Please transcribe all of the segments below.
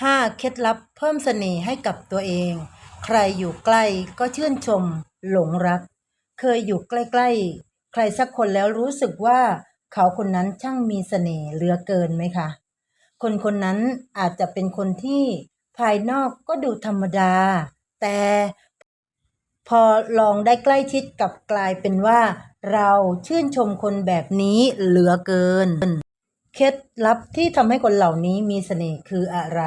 5. เคล็ดลับเพิ่มเสน่ห์ให้กับตัวเอง ใครอยู่ใกล้ก็ชื่นชม หลงรัก เคยอยู่ใกล้ๆ ใครสักคนแล้วรู้สึกว่า เขาคนนั้นช่างมีเสน่ห์เหลือเกินไหมคะ คนคนนั้นอาจจะเป็นคนที่ภายนอกก็ดูธรรมดา แต่พอลองได้ใกล้ชิดกับกลายเป็นว่า เราชื่นชมคนแบบนี้เหลือเกิน เคล็ดลับที่ทำให้คนเหล่านี้มีเสน่ห์คืออะไร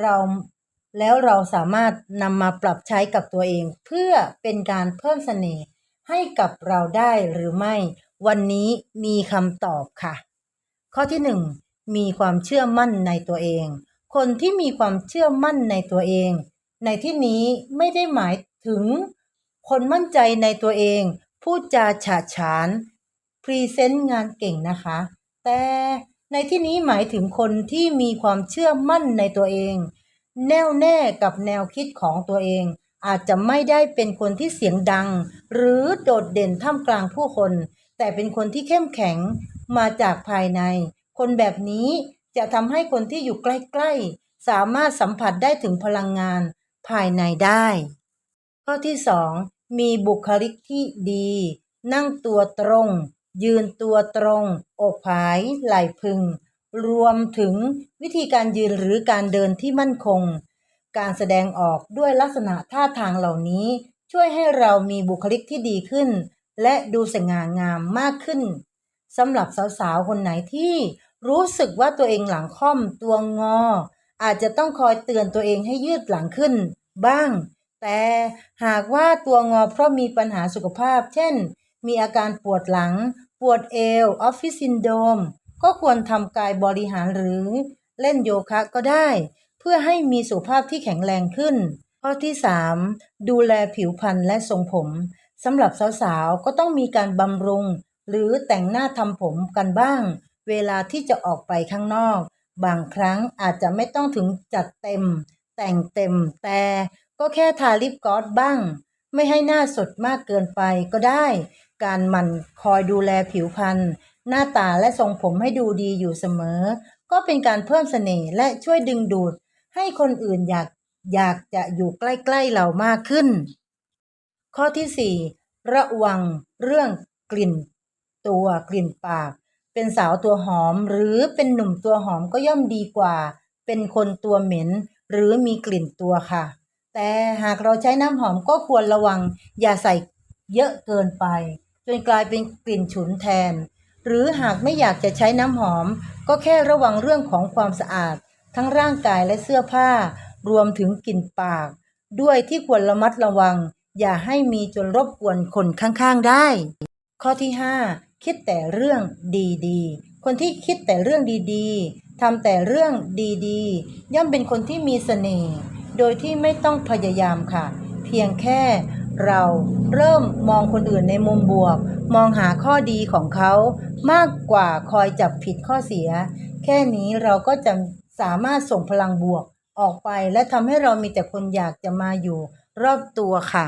เราแล้วเราสามารถนำมาปรับใช้กับตัวเอง เพื่อเป็นการเพิ่มเสน่ห์ให้กับเราได้หรือไม่ วันนี้มีคำตอบค่ะ ข้อที่หนึ่งมีความเชื่อมั่นในตัวเอง คนที่มีความเชื่อมั่นในตัวเอง ในที่นี้ไม่ได้หมายถึง คนมั่นใจในตัวเอง พูดจาฉาฉานพรีเซนต์งานเก่งนะคะ แต่ในที่นี้หมายถึงคนที่มีความเชื่อมั่นในตัวเอง แน่วแน่กับแนวคิดของตัวเอง อาจจะไม่ได้เป็นคนที่เสียงดัง หรือโดดเด่นท่ามกลางผู้คน แต่เป็นคนที่เข้มแข็งมาจากภายใน คนแบบนี้จะทำให้คนที่อยู่ใกล้ ๆ สามารถสัมผัสได้ถึงพลังงานภายในได้ ข้อที่สองมีบุคลิกที่ดี นั่งตัวตรง ยืนตัวตรง อกผาย ไหล่พึง รวมถึงวิธีการยืนหรือการเดินที่มั่นคง การแสดงออกด้วยลักษณะท่าทางเหล่านี้ ช่วยให้เรามีบุคลิกที่ดีขึ้น และดูสง่างามมากขึ้นสำหรับสาวๆ คนไหนที่รู้สึกว่าตัวเองหลังค่อมตัวงอ อาจจะต้องคอยเตือนตัวเองให้ยืดหลังขึ้น บ้าง แต่หากว่าตัวงอเพราะมีปัญหาสุขภาพ เช่น มีอาการปวดหลัง ปวดเอวออฟฟิศซินโดมก็ควรทำกายบริหารหรือเล่นโยคะก็ได้ เพื่อให้มีสุขภาพที่แข็งแรงขึ้น ข้อที่ 3 ดูแลผิวพรรณและทรงผมสำหรับสาวๆ ก็ต้องมีการบำรุง หรือแต่งหน้าทำผมกันบ้าง เวลาที่จะออกไปข้างนอก บางครั้งอาจจะไม่ต้องถึงจัดเต็ม แต่งเต็มแต่ก็แค่ทาลิปกลอสบ้าง ไม่ให้หน้าสดมากเกินไปก็ได้ การหมั่นคอยดูแลผิวพรรณหน้าตาและทรงผมให้ดูดีอยู่เสมอ ก็เป็นการเพิ่มเสน่ห์และช่วยดึงดูด ให้คนอื่นอยากอยากจะอยู่ใกล้ๆเรามากขึ้น ข้อที่ 4 ระวังเรื่องกลิ่น ตัวกลิ่นปาก เป็นสาวตัวหอมหรือเป็นหนุ่มตัวหอมก็ย่อมดีกว่า เป็นคนตัวเหม็น หรือมีกลิ่นตัวค่ะ แต่หากเราใช้น้ำหอมก็ควรระวังอย่าใส่เยอะเกินไป จนกลายเป็นกลิ่นฉุนแทน หรือหากไม่อยากจะใช้น้ำหอม ก็แค่ระวังเรื่องของความสะอาด ทั้งร่างกายและเสื้อผ้า รวมถึงกลิ่นปาก ด้วยที่ควรระมัดระวัง อย่าให้มีจนรบกวนคนข้างๆได้ ข้อที่ 5 คิดแต่เรื่องดีๆ คนที่คิดแต่เรื่องดีๆทำแต่เรื่องดีๆ ย่อมเป็นคนที่มีเสน่ห์โดยที่ไม่ต้องพยายามค่ะ เพียงแค่ เราเริ่มมองคนอื่นในมุมบวก มองหาข้อดีของเขา มากกว่าคอยจับผิดข้อเสีย แค่นี้เราก็จะสามารถส่งพลังบวกออกไป และทำให้เรามีแต่คนอยากจะมาอยู่รอบตัวค่ะ